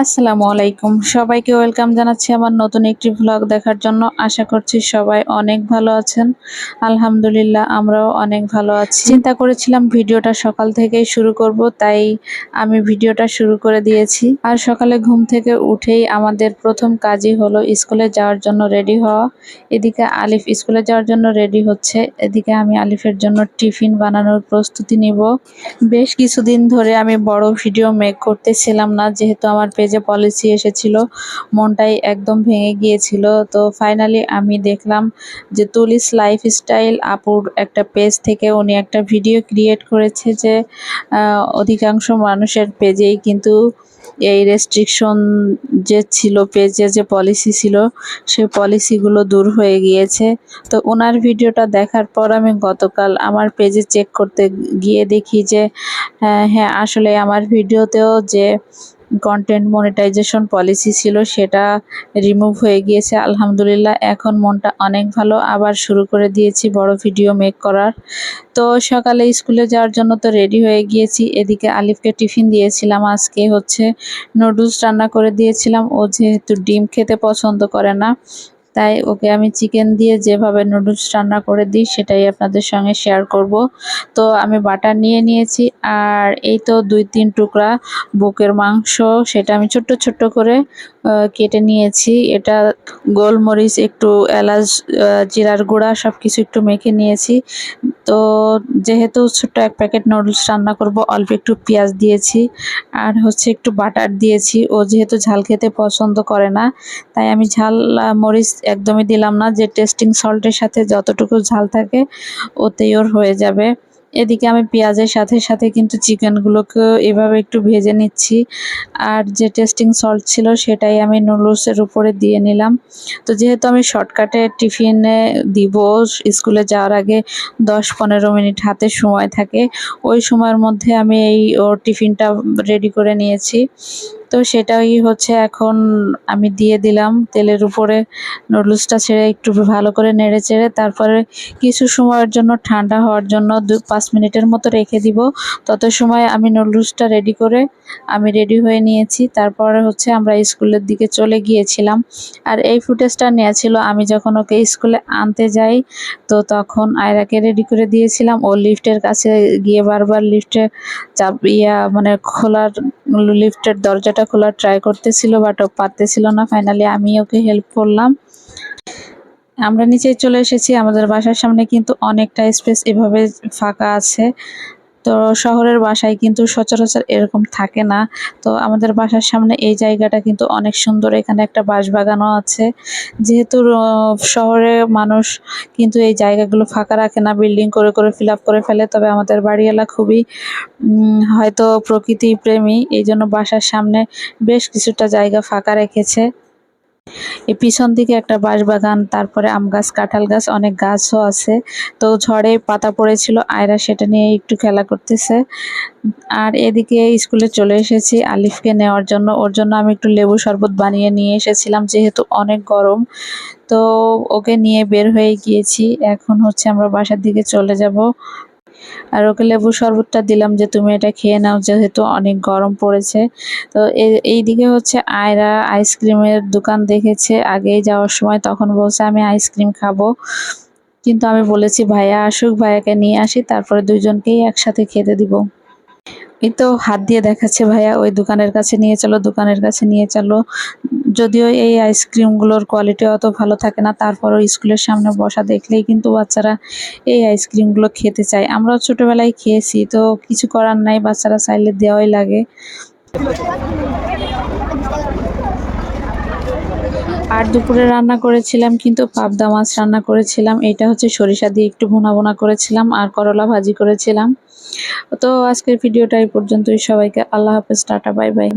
আসসালামু আলাইকুম। সবাইকে ওয়েলকাম জানাচ্ছি আমার নতুন একটি ভ্লগ দেখার জন্য। আশা করছি সবাই অনেক ভালো আছেন। আলহামদুলিল্লাহ, আমরাও অনেক ভালো আছি। চিন্তা করেছিলাম ভিডিওটা সকাল থেকেই শুরু করব, তাই আমি ভিডিওটা শুরু করে দিয়েছি। আর সকালে ঘুম থেকে উঠেই আমাদের প্রথম কাজই হলো স্কুলে যাওয়ার জন্য রেডি হওয়া। এদিকে আলিফ স্কুলে যাওয়ার জন্য রেডি হচ্ছে। এদিকে আমি আলিফের জন্য টিফিন বানানোর প্রস্তুতি নিব। বেশ কিছুদিন ধরে আমি বড় ভিডিও মেক করতেছিলাম না, যেহেতু আমার পেজে পলিসি এসেছিল, মনটাই একদম ভেঙে গিয়েছিল। তো ফাইনালি আমি দেখলাম যে তুলিস লাইফস্টাইল আপুর একটা পেজ থেকে উনি একটা ভিডিও ক্রিয়েট করেছে যে অধিকাংশ মানুষের পেজেই কিন্তু এই রেস্ট্রিকশন যে ছিল পেজে যে পলিসি ছিল, সে পলিসিগুলো দূর হয়ে গিয়েছে। তো ওনার ভিডিওটা দেখার পর আমি গতকাল আমার পেজে চেক করতে গিয়ে দেখি যে হ্যাঁ হ্যাঁ আসলে আমার ভিডিওতেও যে কন্টেন্ট মনিটাইজেশন পলিসি ছিল, সেটা রিমুভ হয়ে গিয়েছে, আলহামদুলিল্লাহ। এখন মনটা অনেক ভালো, আবার শুরু করে দিয়েছি বড় ভিডিও মেক করার। তো সকালে স্কুলে যাওয়ার জন্য তো রেডি হয়ে গিয়েছি। এদিকে আলিফকে টিফিন দিয়েছিলাম, আজকে হচ্ছে নুডলস রান্না করে দিয়েছিলাম। ও যেহেতু ডিম খেতে পছন্দ করে না তাই ওকে আমি চিকেন দিয়ে যেভাবে নুডলস রান্না করে দিই, সেটাই আপনাদের সঙ্গে শেয়ার করব। তো আমি বাটার নিয়ে নিয়েছি, আর এই তো দুই তিন টুকরা বুকের মাংস, সেটা আমি ছোট্ট ছোট্ট করে কেটে নিয়েছি। এটা গোলমরিচ, একটু এলাচ জিরার গুঁড়া সব কিছু একটু মেখে নিয়েছি। তো যেহেতু ছোট্ট এক প্যাকেট নুডলস রান্না করব, অল্প একটু পেঁয়াজ দিয়েছি, আর হচ্ছে একটু বাটার দিয়েছি। ও যেহেতু ঝাল খেতে পছন্দ করে না, তাই আমি ঝাল মরিচ একদমই দিলাম না, যে টেস্টিং সল্টের সাথে যতটুকু ঝাল থাকে ওতেই ওর হয়ে যাবে। এদিকে আমি পেঁয়াজের সাথে সাথে কিন্তু চিকেনগুলোকে এভাবে একটু ভেজে নিচ্ছি। আর যে টেস্টিং সল্ট ছিল সেটাই আমি নুডলসের উপরে দিয়ে নিলাম। তো যেহেতু আমি শর্টকাটে টিফিনে দিব, স্কুলে যাওয়ার আগে দশ পনেরো মিনিট হাতে সময় থাকে, ওই সময়ের মধ্যে আমি এই ওর টিফিনটা রেডি করে নিয়েছি। তো সেটাই হচ্ছে এখন আমি দিয়ে দিলাম তেলের উপরে নুডলসটা ছেড়ে একটু ভালো করে নেড়ে চেড়ে, তারপরে কিছু সময়ের জন্য ঠান্ডা হওয়ার জন্য দু পাঁচ মিনিটের মতো রেখে দিব। তত সময় আমি নুডলসটা রেডি করে আমি রেডি হয়ে নিয়েছি। তারপরে হচ্ছে আমরা স্কুলের দিকে চলে গিয়েছিলাম। আর এই ফুটেজটা নেওয়া ছিল, আমি যখন ওকে স্কুলে আনতে যাই, তো তখন আয়রাকে রেডি করে দিয়েছিলাম। ও লিফটের কাছে গিয়ে বারবার লিফটে চাপ ইয়া মানে খোলার লিফটের দরজাটা খোলার ট্রাই করতেছিল বাট ও পারতেছিল না। ফাইনালি আমি ওকে হেল্প করলাম। আমরা নিচে চলে এসেছি। আমাদের বাসার সামনে কিন্তু অনেকটা স্পেস এভাবে ফাঁকা আছে। তো শহরের বাসায় কিন্তু সচরাচর এরকম থাকে না। তো আমাদের বাসার সামনে এই জায়গাটা কিন্তু অনেক সুন্দর। এখানে একটা বাঁশবাগানও আছে। যেহেতু শহরে মানুষ কিন্তু এই জায়গাগুলো ফাঁকা রাখে না, বিল্ডিং করে করে ফিল করে ফেলে, তবে আমাদের বাড়িওয়ালা খুবই হয়তো প্রকৃতি প্রেমী এই জন্য বাসার সামনে বেশ কিছুটা জায়গা ফাঁকা রেখেছে। এই পিছন দিকে একটা বাঁশবাগান, তারপরে আম গাছ, কাঁঠাল গাছ, অনেক গাছও আছে। তো ঝড়ে পাতা পড়েছিল, আয়রা সেটা নিয়ে একটু খেলা করতেছে। আর এদিকে স্কুলে চলে এসেছি আলিফকে নেওয়ার জন্য। ওর জন্য আমি একটু লেবু শরবত বানিয়ে নিয়ে এসেছিলাম, যেহেতু অনেক গরম। তো ওকে নিয়ে বের হয়ে গিয়েছি। এখন হচ্ছে আমরা বাসার দিকে চলে যাব। আর ওকে লেবু শরবতটা দিলাম যে তুমি এটা খেয়ে নাও, যেহেতু অনেক গরম পড়েছে। তো এই দিকে হচ্ছে আয়রা আইসক্রিমের দোকান দেখেছে, আগেই যাওয়ার সময় তখন বলছে, আমি আইসক্রিম খাব। কিন্তু আমি বলেছি, ভাইয়া আসুক, ভাইয়াকে নিয়ে আসি, তারপরে দুইজনকেই একসাথে খেতে দিব। এই তো হাত দিয়ে দেখাচ্ছে ভাইয়া, ওই দোকানের কাছে নিয়ে চলো, দোকানের কাছে নিয়ে চলো। যদিও এই আইসক্রিমগুলোর কোয়ালিটি অত ভালো থাকে না, তারপরও স্কুলের সামনে বসা দেখলেই কিন্তু বাচ্চারা এই আইসক্রিমগুলো খেতে চায়। আমরাও ছোটোবেলায় খেয়েছি, তো কিছু করার নাই, বাচ্চারা চাইলে দেওয়াই লাগে। আর দুপুরে রান্না করেছিলাম, কিন্তু পাবদা মাছ রান্না করেছিলাম, এটা হচ্ছে সরিষা দিয়ে একটু ভুনা ভুনা করেছিলাম, আর করলা ভাজি করেছিলাম। তো আজকের ভিডিওটা এই পর্যন্তই, সবাইকে আল্লাহ হাফেজ, টাটা, বাই বাই।